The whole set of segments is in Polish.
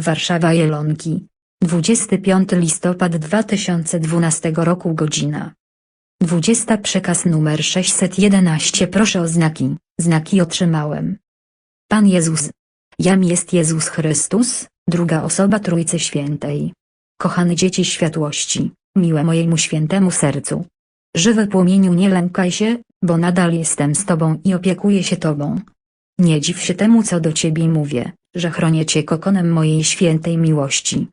Warszawa Jelonki. 25 listopad 2012 roku godzina. 20 przekaz numer 611 Proszę o znaki, znaki otrzymałem. Pan Jezus. Jam jest Jezus Chrystus, druga osoba Trójcy Świętej. Kochane dzieci światłości, miłe mojemu świętemu sercu. Żywy płomieniu nie lękaj się, bo nadal jestem z Tobą i opiekuję się Tobą. Nie dziw się temu co do Ciebie mówię, że chronię Cię kokonem mojej świętej miłości.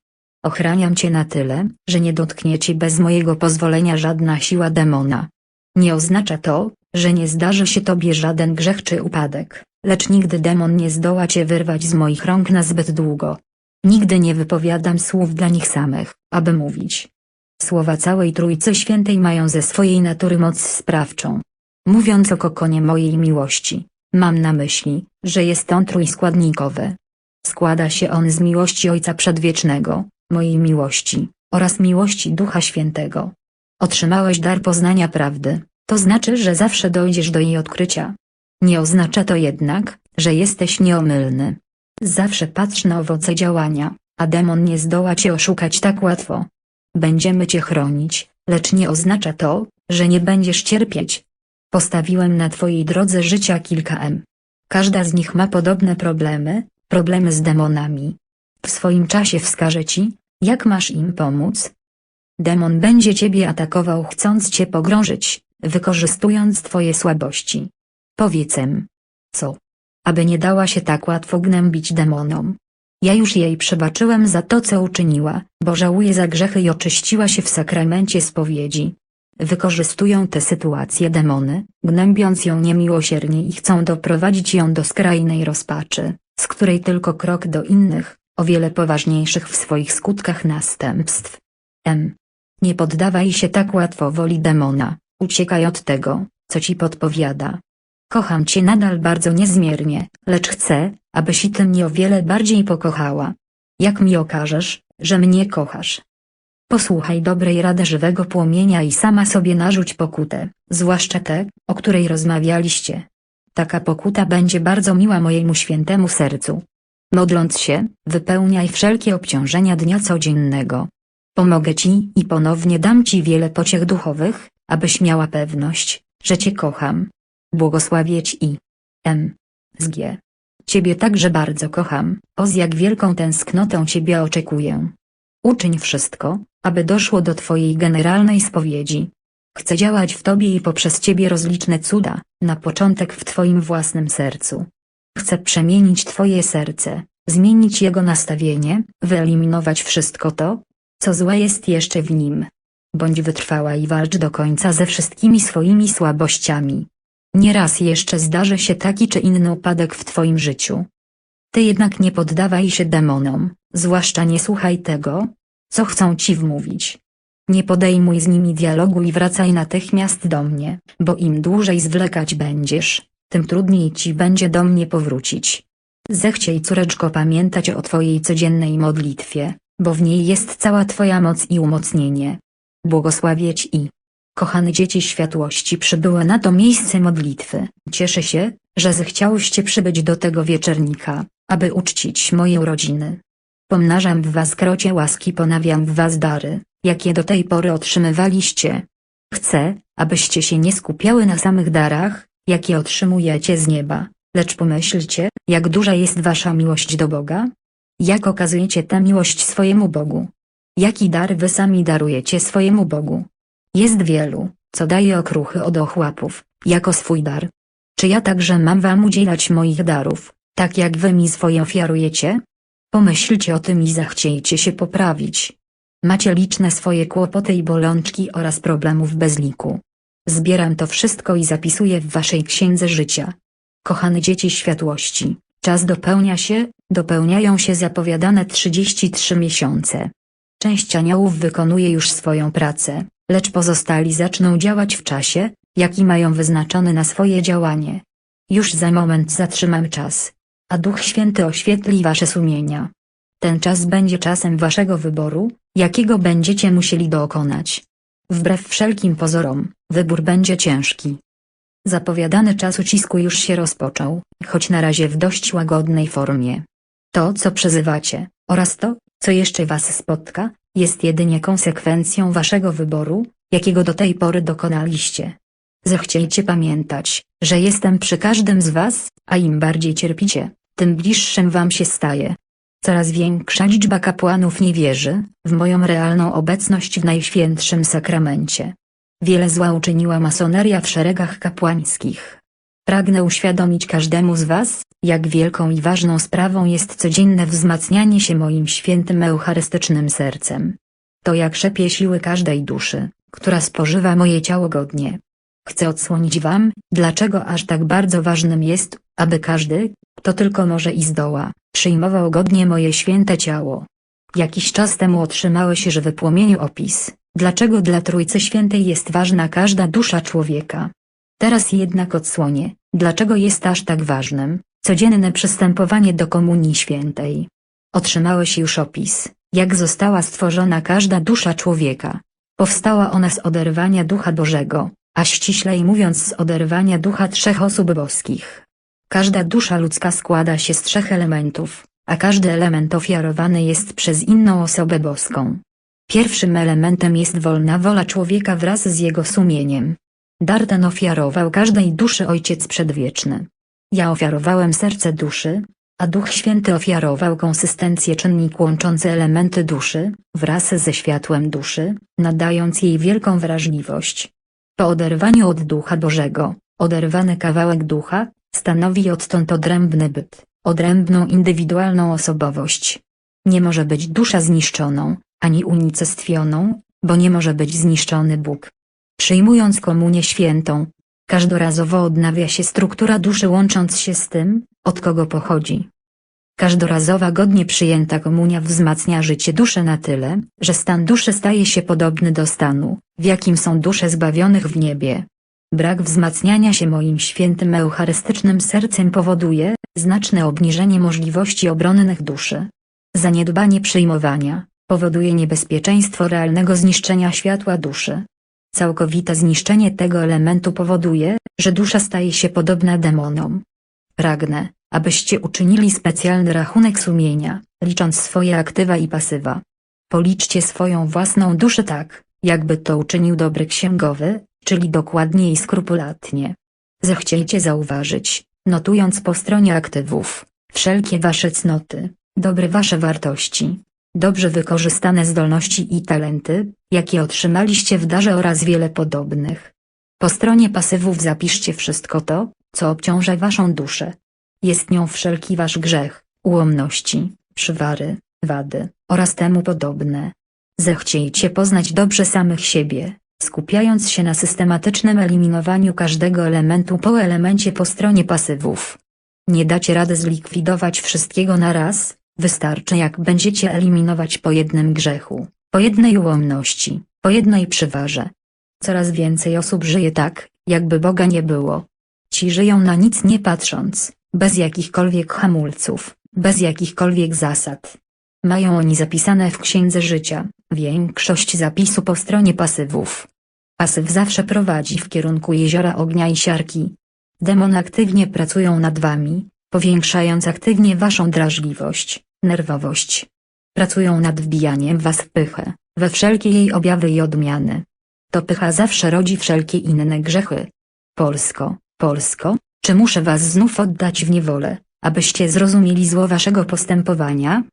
Ochraniam Cię na tyle, że nie dotknie Cię bez mojego pozwolenia żadna siła demona. Nie oznacza to, że nie zdarzy się Tobie żaden grzech czy upadek, lecz nigdy demon nie zdoła Cię wyrwać z moich rąk na zbyt długo. Nigdy nie wypowiadam słów dla nich samych, aby mówić. Słowa całej Trójcy Świętej mają ze swojej natury moc sprawczą. Mówiąc o kokonie mojej miłości, mam na myśli, że jest on trójskładnikowy. Składa się on z miłości Ojca Przedwiecznego, mojej miłości, oraz miłości Ducha Świętego. Otrzymałeś dar poznania prawdy, to znaczy, że zawsze dojdziesz do jej odkrycia. Nie oznacza to jednak, że jesteś nieomylny. Zawsze patrz na owoce działania, a demon nie zdoła cię oszukać tak łatwo. Będziemy cię chronić, lecz nie oznacza to, że nie będziesz cierpieć. Postawiłem na twojej drodze życia kilka M. Każda z nich ma podobne problemy, problemy z demonami. W swoim czasie wskażę ci, jak masz im pomóc. Demon będzie ciebie atakował chcąc cię pogrążyć, wykorzystując twoje słabości. Powiedzem. Co? Aby nie dała się tak łatwo gnębić demonom. Ja już jej przebaczyłem za to co uczyniła, bo żałuje za grzechy i oczyściła się w sakramencie spowiedzi. Wykorzystują tę sytuację demony, gnębiąc ją niemiłosiernie i chcą doprowadzić ją do skrajnej rozpaczy, z której tylko krok do innych, o wiele poważniejszych w swoich skutkach następstw. M. Nie poddawaj się tak łatwo woli demona, uciekaj od tego, co ci podpowiada. Kocham cię nadal bardzo niezmiernie, lecz chcę, abyś i ty mnie o wiele bardziej pokochała. Jak mi okażesz, że mnie kochasz? Posłuchaj dobrej rady żywego płomienia i sama sobie narzuć pokutę, zwłaszcza tę, o której rozmawialiście. Taka pokuta będzie bardzo miła mojemu świętemu sercu. Modląc się, wypełniaj wszelkie obciążenia dnia codziennego. Pomogę ci i ponownie dam ci wiele pociech duchowych, abyś miała pewność, że cię kocham. Błogosławieć i M. Z G. Ciebie także bardzo kocham, o z jak wielką tęsknotą Ciebie oczekuję. Uczyń wszystko, aby doszło do Twojej generalnej spowiedzi. Chcę działać w Tobie i poprzez Ciebie rozliczne cuda, na początek w Twoim własnym sercu. Chcę przemienić Twoje serce, zmienić jego nastawienie, wyeliminować wszystko to, co złe jest jeszcze w nim. Bądź wytrwała i walcz do końca ze wszystkimi swoimi słabościami. Nieraz jeszcze zdarzy się taki czy inny upadek w Twoim życiu. Ty jednak nie poddawaj się demonom, zwłaszcza nie słuchaj tego, co chcą Ci wmówić. Nie podejmuj z nimi dialogu i wracaj natychmiast do mnie, bo im dłużej zwlekać będziesz, tym trudniej Ci będzie do mnie powrócić. Zechciej córeczko pamiętać o Twojej codziennej modlitwie, bo w niej jest cała Twoja moc i umocnienie. Błogosławieć i Kochane dzieci światłości przybyły na to miejsce modlitwy. Cieszę się, że zechciałyście przybyć do tego wieczernika, aby uczcić moje urodziny. Pomnażam w was krocie łaski ponawiam w was dary, jakie do tej pory otrzymywaliście. Chcę, abyście się nie skupiały na samych darach, jakie otrzymujecie z nieba, lecz pomyślcie, jak duża jest wasza miłość do Boga? Jak okazujecie tę miłość swojemu Bogu? Jaki dar wy sami darujecie swojemu Bogu? Jest wielu, co daje okruchy od ochłapów, jako swój dar. Czy ja także mam wam udzielać moich darów, tak jak wy mi swoje ofiarujecie? Pomyślcie o tym i zachciejcie się poprawić. Macie liczne swoje kłopoty i bolączki oraz problemów bez liku. Zbieram to wszystko i zapisuję w waszej księdze życia. Kochane dzieci światłości, czas dopełnia się, dopełniają się zapowiadane 33 miesiące. Część aniołów wykonuje już swoją pracę, lecz pozostali zaczną działać w czasie, jaki mają wyznaczony na swoje działanie. Już za moment zatrzymam czas, a Duch Święty oświetli wasze sumienia. Ten czas będzie czasem waszego wyboru, jakiego będziecie musieli dokonać. Wbrew wszelkim pozorom, wybór będzie ciężki. Zapowiadany czas ucisku już się rozpoczął, choć na razie w dość łagodnej formie. To co przezywacie, Oraz to, co jeszcze was spotka, jest jedynie konsekwencją waszego wyboru, jakiego do tej pory dokonaliście. Zechciejcie pamiętać, że jestem przy każdym z was, a im bardziej cierpicie, tym bliższym wam się staje. Coraz większa liczba kapłanów nie wierzy w moją realną obecność w Najświętszym Sakramencie. Wiele zła uczyniła masoneria w szeregach kapłańskich. Pragnę uświadomić każdemu z Was, jak wielką i ważną sprawą jest codzienne wzmacnianie się moim świętym eucharystycznym sercem. To jak szepie siły każdej duszy, która spożywa moje ciało godnie. Chcę odsłonić Wam, dlaczego aż tak bardzo ważnym jest, aby każdy, kto tylko może i zdoła, przyjmował godnie moje święte ciało. Jakiś czas temu otrzymałeś żywy płomieniu opis, dlaczego dla Trójcy Świętej jest ważna każda dusza człowieka. Teraz jednak odsłonię, dlaczego jest aż tak ważnym, codzienne przystępowanie do Komunii Świętej. Otrzymałeś już opis, jak została stworzona każda dusza człowieka. Powstała ona z oderwania Ducha Bożego, a ściślej mówiąc z oderwania ducha trzech osób boskich. Każda dusza ludzka składa się z trzech elementów, a każdy element ofiarowany jest przez inną osobę boską. Pierwszym elementem jest wolna wola człowieka wraz z jego sumieniem. Dar ten ofiarował każdej duszy Ojciec Przedwieczny. Ja ofiarowałem serce duszy, a Duch Święty ofiarował konsystencję czynnik łączący elementy duszy, wraz ze światłem duszy, nadając jej wielką wrażliwość. Po oderwaniu od Ducha Bożego, oderwany kawałek ducha, stanowi odtąd odrębny byt, odrębną indywidualną osobowość. Nie może być dusza zniszczoną, ani unicestwioną, bo nie może być zniszczony Bóg. Przyjmując komunię świętą, każdorazowo odnawia się struktura duszy łącząc się z tym, od kogo pochodzi. Każdorazowa godnie przyjęta komunia wzmacnia życie duszy na tyle, że stan duszy staje się podobny do stanu, w jakim są dusze zbawionych w niebie. Brak wzmacniania się moim świętym eucharystycznym sercem powoduje znaczne obniżenie możliwości obronnych duszy. Zaniedbanie przyjmowania powoduje niebezpieczeństwo realnego zniszczenia światła duszy. Całkowite zniszczenie tego elementu powoduje, że dusza staje się podobna demonom. Pragnę, abyście uczynili specjalny rachunek sumienia, licząc swoje aktywa i pasywa. Policzcie swoją własną duszę tak, jakby to uczynił dobry księgowy, czyli dokładnie i skrupulatnie. Zechciejcie zauważyć, notując po stronie aktywów, wszelkie wasze cnoty, dobre wasze wartości, dobrze wykorzystane zdolności i talenty, jakie otrzymaliście w darze oraz wiele podobnych. Po stronie pasywów zapiszcie wszystko to, co obciąża waszą duszę. Jest nią wszelki wasz grzech, ułomności, przywary, wady, oraz temu podobne. Zechciejcie poznać dobrze samych siebie, skupiając się na systematycznym eliminowaniu każdego elementu po elemencie po stronie pasywów. Nie dacie rady zlikwidować wszystkiego na raz, wystarczy jak będziecie eliminować po jednym grzechu, po jednej ułomności, po jednej przywarze. Coraz więcej osób żyje tak, jakby Boga nie było. Ci żyją na nic nie patrząc, bez jakichkolwiek hamulców, bez jakichkolwiek zasad. Mają oni zapisane w księdze życia, większość zapisu po stronie pasywów. Pasyw zawsze prowadzi w kierunku jeziora ognia i siarki. Demon aktywnie pracują nad wami, powiększając aktywnie waszą drażliwość, nerwowość. Pracują nad wbijaniem was w pychę, we wszelkie jej objawy i odmiany. To pycha zawsze rodzi wszelkie inne grzechy. Polsko, Polsko, czy muszę was znów oddać w niewolę, abyście zrozumieli zło waszego postępowania?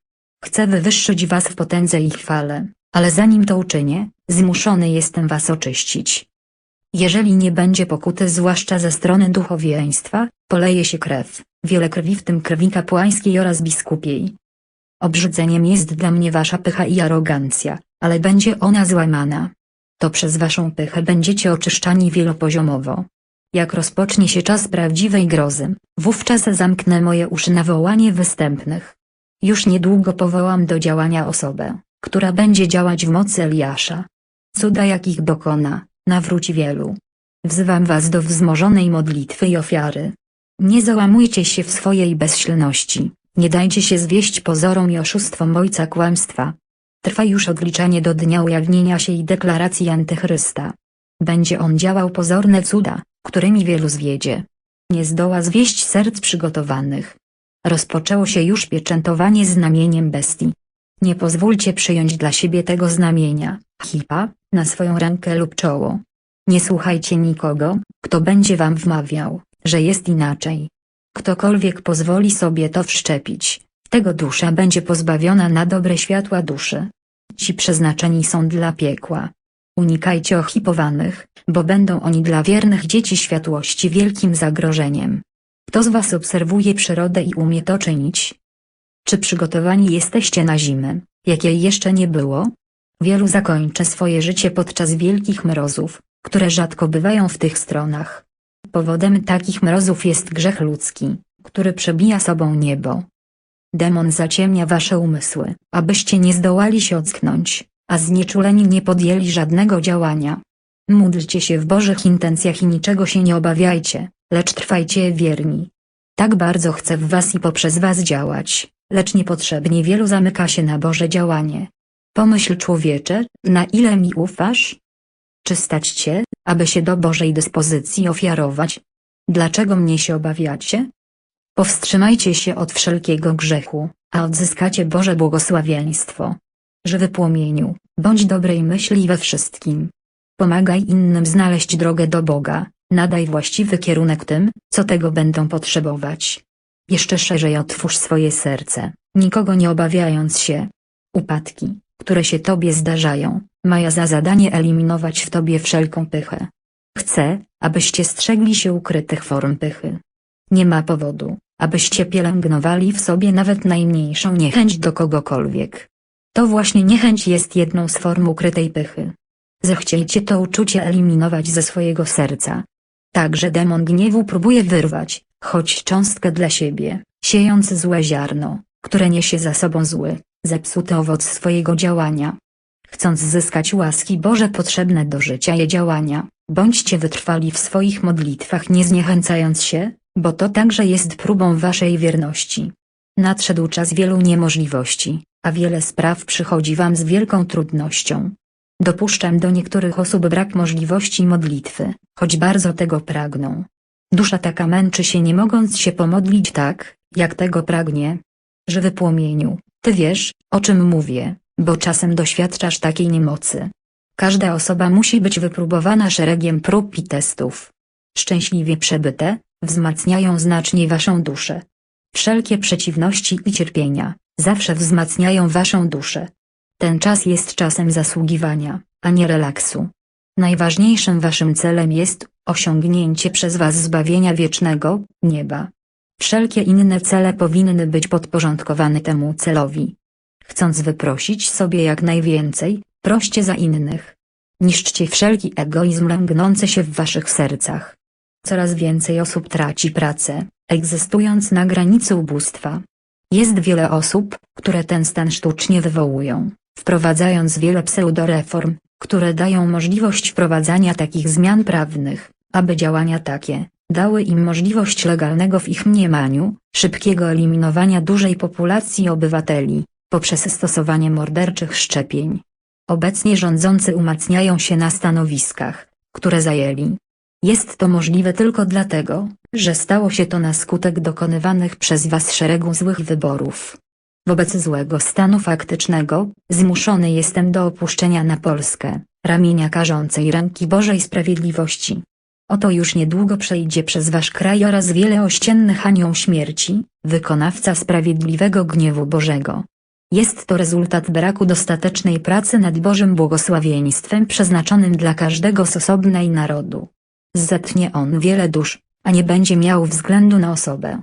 Chcę wywyższyć was w potędze i chwale, ale zanim to uczynię, zmuszony jestem was oczyścić. Jeżeli nie będzie pokuty zwłaszcza ze strony duchowieństwa, poleje się krew, wiele krwi w tym krwi kapłańskiej oraz biskupiej. Obrzydzeniem jest dla mnie wasza pycha i arogancja, ale będzie ona złamana. To przez waszą pychę będziecie oczyszczani wielopoziomowo. Jak rozpocznie się czas prawdziwej grozy, wówczas zamknę moje uszy na wołanie występnych. Już niedługo powołam do działania osobę, która będzie działać w mocy Eliasza. Cuda jakich dokona, nawróci wielu. Wzywam was do wzmożonej modlitwy i ofiary. Nie załamujcie się w swojej bezsilności, nie dajcie się zwieść pozorom i oszustwom ojca kłamstwa. Trwa już odliczanie do dnia ujawnienia się i deklaracji antychrysta. Będzie on działał pozorne cuda, którymi wielu zwiedzie. Nie zdoła zwieść serc przygotowanych. Rozpoczęło się już pieczętowanie znamieniem bestii, Nie pozwólcie przyjąć dla siebie tego znamienia, hipa, na swoją rękę lub czoło. Nie słuchajcie nikogo, kto będzie wam wmawiał, że jest inaczej. Ktokolwiek pozwoli sobie to wszczepić, tego dusza będzie pozbawiona na dobre światła duszy. Ci przeznaczeni są dla piekła. Unikajcie ochipowanych, bo będą oni dla wiernych dzieci światłości wielkim zagrożeniem. Kto z was obserwuje przyrodę i umie to czynić? Czy przygotowani jesteście na zimę, jakiej jeszcze nie było? Wielu zakończy swoje życie podczas wielkich mrozów, które rzadko bywają w tych stronach. Powodem takich mrozów jest grzech ludzki, który przebija sobą niebo. Demon zaciemnia wasze umysły, abyście nie zdołali się ocknąć, a znieczuleni nie podjęli żadnego działania. Módlcie się w Bożych intencjach i niczego się nie obawiajcie, lecz trwajcie wierni. Tak bardzo chce w was i poprzez was działać, lecz niepotrzebnie wielu zamyka się na Boże działanie. Pomyśl człowiecze, na ile mi ufasz? Czy stać cię, aby się do Bożej dyspozycji ofiarować? Dlaczego mnie się obawiacie? Powstrzymajcie się od wszelkiego grzechu, a odzyskacie Boże błogosławieństwo. Żywy płomieniu, bądź dobrej myśli we wszystkim. Pomagaj innym znaleźć drogę do Boga, nadaj właściwy kierunek tym, co tego będą potrzebować. Jeszcze szerzej otwórz swoje serce, nikogo nie obawiając się. Upadki, które się Tobie zdarzają, mają za zadanie eliminować w Tobie wszelką pychę. Chcę, abyście strzegli się ukrytych form pychy. Nie ma powodu, abyście pielęgnowali w sobie nawet najmniejszą niechęć do kogokolwiek. To właśnie niechęć jest jedną z form ukrytej pychy. Zechciejcie to uczucie eliminować ze swojego serca. Także demon gniewu próbuje wyrwać, choć cząstkę dla siebie, siejąc złe ziarno, które niesie za sobą zły, zepsuty owoc swojego działania. Chcąc zyskać łaski Boże potrzebne do życia i działania, bądźcie wytrwali w swoich modlitwach nie zniechęcając się, bo to także jest próbą waszej wierności. Nadszedł czas wielu niemożliwości, a wiele spraw przychodzi wam z wielką trudnością. Dopuszczam do niektórych osób brak możliwości modlitwy, choć bardzo tego pragną. Dusza taka męczy się nie mogąc się pomodlić tak, jak tego pragnie. Żywy płomieniu, ty wiesz, o czym mówię, bo czasem doświadczasz takiej niemocy. Każda osoba musi być wypróbowana szeregiem prób i testów. Szczęśliwie przebyte, wzmacniają znacznie waszą duszę. Wszelkie przeciwności i cierpienia, zawsze wzmacniają waszą duszę. Ten czas jest czasem zasługiwania, a nie relaksu. Najważniejszym waszym celem jest osiągnięcie przez was zbawienia wiecznego, nieba. Wszelkie inne cele powinny być podporządkowane temu celowi. Chcąc wyprosić sobie jak najwięcej, proście za innych. Niszczcie wszelki egoizm lęgnący się w waszych sercach. Coraz więcej osób traci pracę, egzystując na granicy ubóstwa. Jest wiele osób, które ten stan sztucznie wywołują, wprowadzając wiele pseudoreform, które dają możliwość wprowadzania takich zmian prawnych, aby działania takie dały im możliwość legalnego w ich mniemaniu, szybkiego eliminowania dużej populacji obywateli, poprzez stosowanie morderczych szczepień. Obecnie rządzący umacniają się na stanowiskach, które zajęli. Jest to możliwe tylko dlatego, że stało się to na skutek dokonywanych przez was szeregu złych wyborów. Wobec złego stanu faktycznego, zmuszony jestem do opuszczenia na Polskę, ramienia karzącej ręki Bożej Sprawiedliwości. Oto już niedługo przejdzie przez wasz kraj oraz wiele ościennych anioł śmierci, wykonawca sprawiedliwego gniewu Bożego. Jest to rezultat braku dostatecznej pracy nad Bożym błogosławieństwem przeznaczonym dla każdego z osobna i narodu. Zetnie on wiele dusz, a nie będzie miał względu na osobę.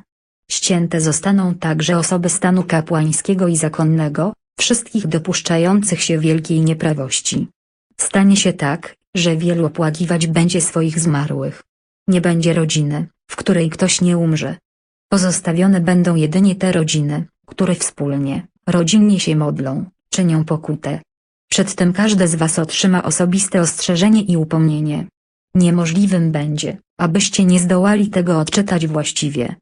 Ścięte zostaną także osoby stanu kapłańskiego i zakonnego, wszystkich dopuszczających się wielkiej nieprawości. Stanie się tak, że wielu opłakiwać będzie swoich zmarłych. Nie będzie rodziny, w której ktoś nie umrze. Pozostawione będą jedynie te rodziny, które wspólnie, rodzinnie się modlą, czynią pokutę. Przedtem każde z was otrzyma osobiste ostrzeżenie i upomnienie. Niemożliwym będzie, abyście nie zdołali tego odczytać właściwie.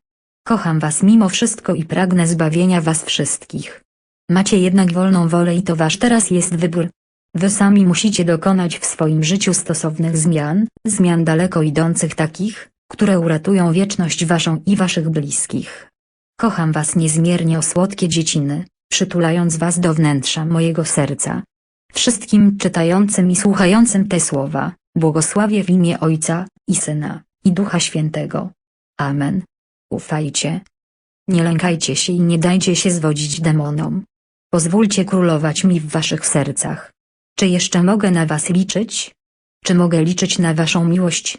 Kocham was mimo wszystko i pragnę zbawienia was wszystkich. Macie jednak wolną wolę i to wasz teraz jest wybór. Wy sami musicie dokonać w swoim życiu stosownych zmian, zmian daleko idących takich, które uratują wieczność waszą i waszych bliskich. Kocham was niezmiernie o słodkie dzieciny, przytulając was do wnętrza mojego serca. Wszystkim czytającym i słuchającym te słowa, błogosławię w imię Ojca, i Syna, i Ducha Świętego. Amen. Ufajcie. Nie lękajcie się i nie dajcie się zwodzić demonom. Pozwólcie królować mi w waszych sercach. Czy jeszcze mogę na was liczyć? Czy mogę liczyć na waszą miłość?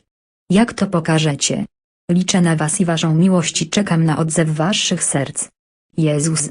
Jak to pokażecie? Liczę na was i waszą miłość i czekam na odzew waszych serc. Jezus,